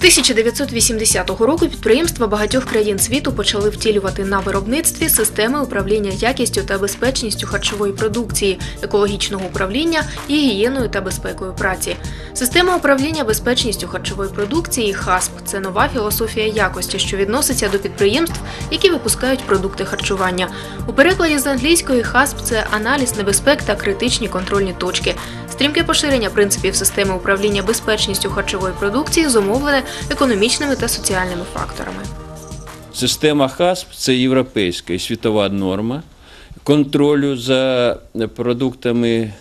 1980 року підприємства багатьох країн світу почали втілювати на виробництві системи управління якістю та безпечністю харчової продукції, екологічного управління гігієною та безпекою праці. Система управління безпечністю харчової продукції ХАСП це нова філософія якості, що відноситься до підприємств, які випускають продукти харчування. У перекладі з англійської ХАСП це аналіз небезпек та критичні контрольні точки. Стрімке поширення принципів системи управління безпечністю харчової продукції зумовлене економічними та соціальними факторами. Система ХАСП це європейська і світова норма контролю за продуктами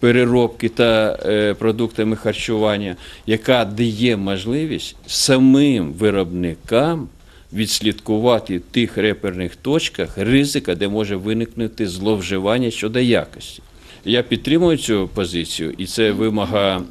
переробки та е, продуктами харчування, яка дає можливість самим виробникам відслідкувати в тих реперних точках ризика, де може виникнути зловживання щодо якості. Я підтримую цю позицію, і це вимога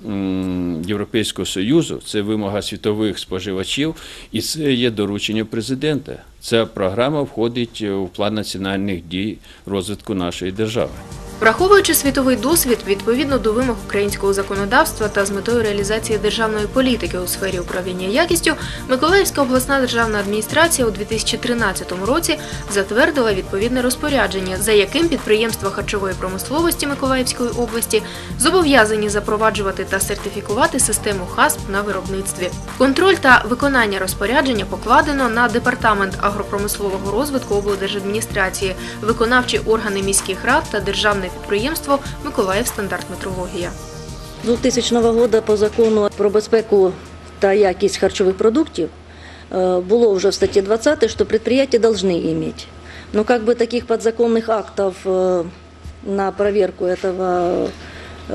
Європейського Союзу, це вимога світових споживачів, і це є доручення президента. Ця програма входить у план національних дій розвитку нашої держави. Враховуючи світовий досвід відповідно до вимог українського законодавства та з метою реалізації державної політики у сфері управління якістю, Миколаївська обласна державна адміністрація у 2013 році затвердила відповідне розпорядження, за яким підприємства харчової промисловості Миколаївської області зобов'язані запроваджувати та сертифікувати систему ХАСП на виробництві. Контроль та виконання розпорядження покладено на департамент агропромислового розвитку облдержадміністрації, виконавчі органи міських рад та державне підприємство Миколаївстандартметрологія. З 2000 року по закону про безпеку та якість харчових продуктів е, було вже в статті 20, що предприятия должны иметь. Но как бы таких подзаконных актов э, на проверку этого э,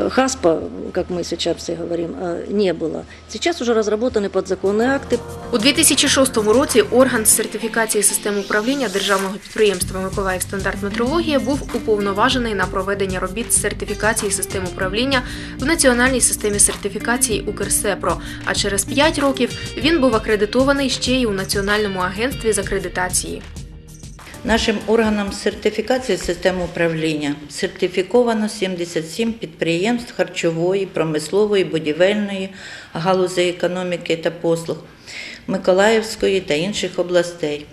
ХАСПа, как мы сейчас все говорим, э, не было. Сейчас уже разработаны подзаконные акты, У 2006 році орган з сертифікації систем управління державного підприємства Миколаївстандартметрологія був уповноважений на проведення робіт з сертифікації систем управління в національній системі сертифікації Укрсепро. А через 5 років він був акредитований ще й у Національному агентстві з акредитації. Нашим органом сертифікації систем управління сертифіковано 77 підприємств харчової, промислової, будівельної, галузей економіки та послуг Миколаївської та інших областей.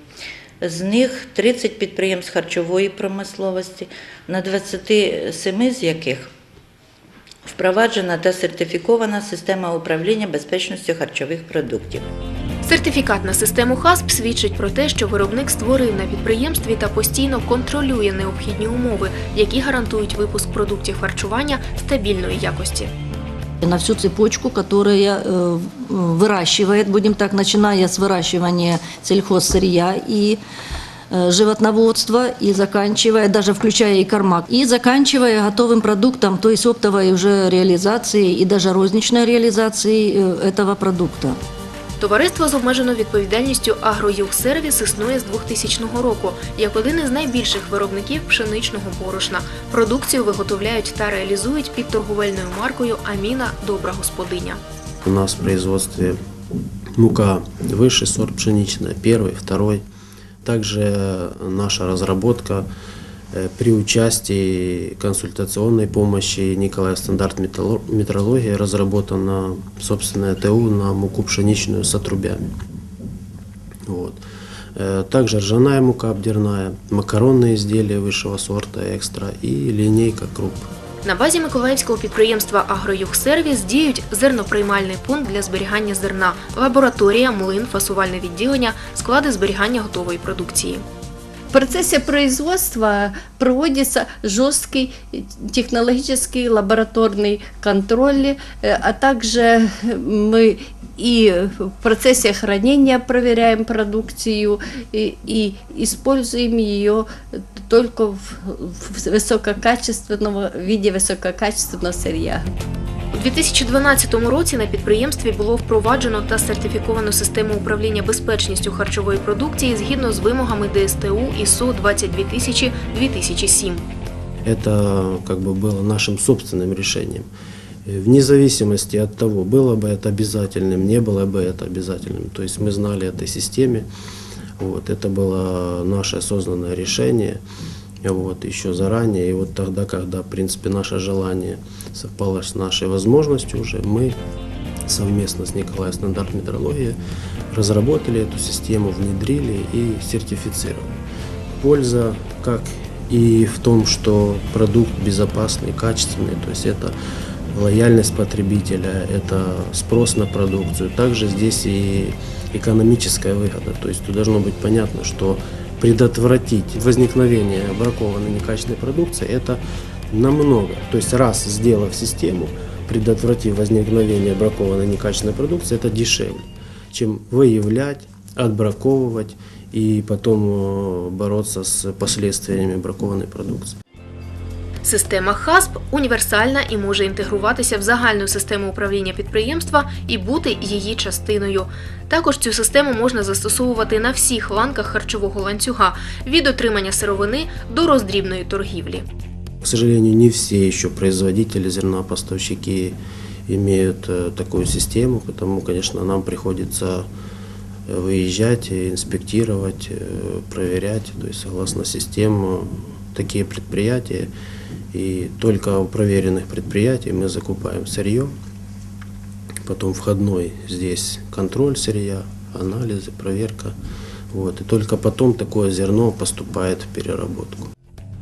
З них 30 підприємств харчової промисловості, на 27 з яких впроваджена та сертифікована система управління безпечністю харчових продуктів. Сертифікат на систему ХАСП свідчить про те, що виробник створив на підприємстві та постійно контролює необхідні умови, які гарантують випуск продуктів харчування стабільної якості. на всю цепочку, которая э, выращивает, будем так, начиная с выращивания сельхозсырья и э, животноводства, и заканчивая, даже включая и кормак, и заканчивая готовым продуктом, то есть оптовой уже реализацией и даже розничной реализацией э, этого продукта. Товариство з обмеженою відповідальністю «Агроюгсервіс» існує з 2000 року як один із найбільших виробників пшеничного борошна. Продукцію виготовляють та реалізують під торговельною маркою Аміна Добра господиня. У нас в производстве мука высший сорт пшеничная, первый, второй. Также наша разработка э, при участии консультационной помощи Николая Стандарт Металло- Метрология разработана собственная ТУ на муку пшеничную с отрубями. Вот. Э, Также ржаная мука обдирная, макаронные изделия высшего сорта экстра и линейка круп. На базі миколаївського підприємства «Агроюгсервіс» діють зерноприймальний пункт для зберігання зерна, лабораторія, млин, фасувальне відділення, склади зберігання готової продукції. В процессе производства проводится жесткий технологический лабораторный контроль, э, а также мы и в процессе хранения проверяем продукцию и, и используем ее только в, в высококачественного в виде высококачественного сырья. У 2012 році на підприємстві було впроваджено та сертифіковано систему управління безпечністю харчової продукції згідно з вимогами ДСТУ ІСО 22000-2007. Это как бы было нашим собственным решением. Э, Вне зависимости от того, было бы это обязательным, не было бы это обязательным. То есть мы знали этой системе. Вот, это было наше осознанное решение Вот, еще заранее. И вот тогда, когда, в принципе, наше желание совпало с нашей возможностью уже, мы совместно с Николаем стандарт метрологии разработали эту систему, внедрили и сертифицировали. Польза как и в том, что продукт безопасный, качественный, то есть это лояльность потребителя, это спрос на продукцию. Также здесь и экономическая выгода. То есть тут должно быть понятно, что предотвратить возникновение бракованной некачественной продукции это намного. То есть раз сделав систему, предотвратив возникновение бракованной некачественной продукции, это дешевле, чем выявлять, отбраковывать и потом э, бороться с последствиями бракованной продукции. Система ХАСП універсальна і може інтегруватися в загальну систему управління підприємства і бути її частиною. Також цю систему можна застосовувати на всіх ланках харчового ланцюга від отримання сировини до роздрібної торгівлі. К сожалению, не все еще производители, зернопоставщики имеют э, такую систему, потому, конечно, нам приходится э, выезжать, и инспектировать, э, проверять, то есть согласно систем такие предприятия. И только у проверенных предприятий мы закупаем сырье, потом входной здесь контроль сырья, анализы, проверка. Вот. И только потом такое зерно поступает в переработку.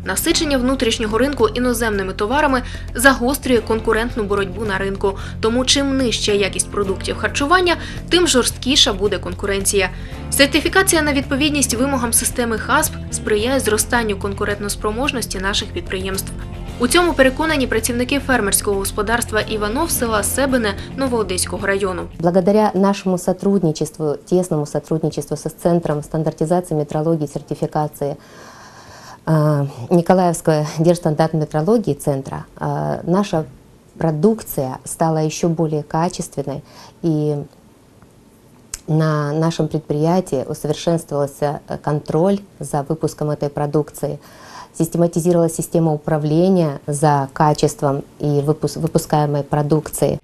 Насичення внутрішнього ринку іноземними товарами загострює конкурентну боротьбу на ринку. Тому чим нижча якість продуктів харчування, тим жорсткіша буде конкуренція. Сертифікація на відповідність вимогам системи ХАСП сприяє зростанню конкурентноспроможності наших підприємств. У цьому переконані працівники фермерського господарства Іванов села Себене Новоодеського району. Благодаря нашему сотрудничеству, тесному сотрудничеству со Центром стандартизации метрологии и сертификации э, Николаевского держстандарт метрологии центра, э, наша продукция стала еще более качественной и на нашем предприятии усовершенствовался э, контроль за выпуском этой продукции, систематизировалась система управления за качеством и выпуск- выпускаемой продукции.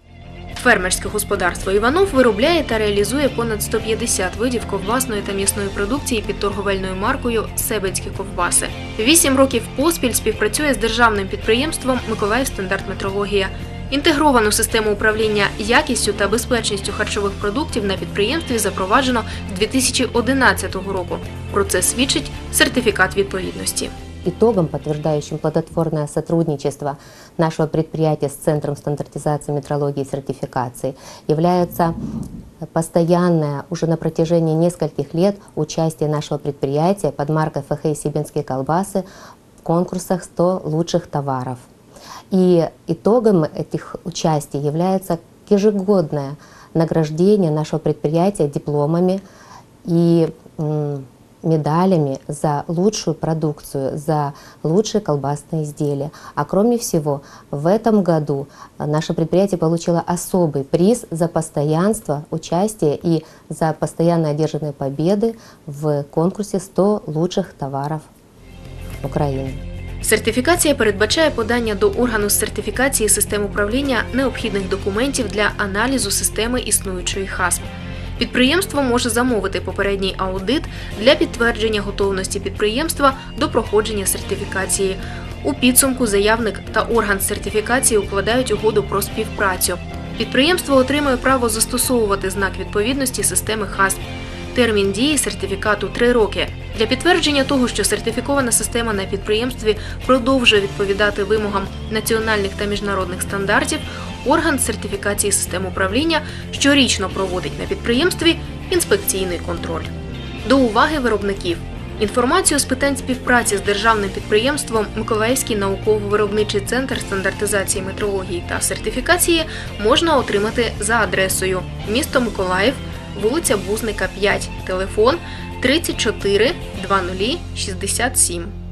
Фермерське господарство Іванов виробляє та реалізує понад 150 видів ковбасної та м'ясної продукції під торговельною маркою Себецькі ковбаси. Вісім років поспіль співпрацює з державним підприємством Миколаїв стандарт метрологія. Інтегровану систему управління якістю та безпечністю харчових продуктів на підприємстві запроваджено з 2011 року. Про це свідчить сертифікат відповідності. Итогом, подтверждающим плодотворное сотрудничество нашего предприятия с Центром стандартизации метрологии и сертификации, является постоянное уже на протяжении нескольких лет участие нашего предприятия под маркой ФХ «Сибинские колбасы» в конкурсах 100 лучших товаров. И итогом этих участий является ежегодное награждение нашего предприятия дипломами и медалями за лучшую продукцию, за лучшие колбасные изделия. А кроме всего, в этом году э, наше предприятие получило особый приз за постоянство участия и за постоянно одержанные победы в конкурсе 100 лучших товаров Украины. Сертифікація передбачає подання до органу з сертифікації систем управління необхідних документів для аналізу системи існуючої ХАСП. Підприємство може замовити попередній аудит для підтвердження готовності підприємства до проходження сертифікації. У підсумку заявник та орган сертифікації укладають угоду про співпрацю. Підприємство отримує право застосовувати знак відповідності системи ХАСП. Термін дії сертифікату 3 роки. Для підтвердження того, що сертифікована система на підприємстві продовжує відповідати вимогам національних та міжнародних стандартів, орган сертифікації систем управління щорічно проводить на підприємстві інспекційний контроль. До уваги виробників. Інформацію з питань співпраці з державним підприємством Миколаївський науково-виробничий центр стандартизації метрології та сертифікації можна отримати за адресою місто Миколаїв, вулиця Бузника 5, телефон 34 00 67.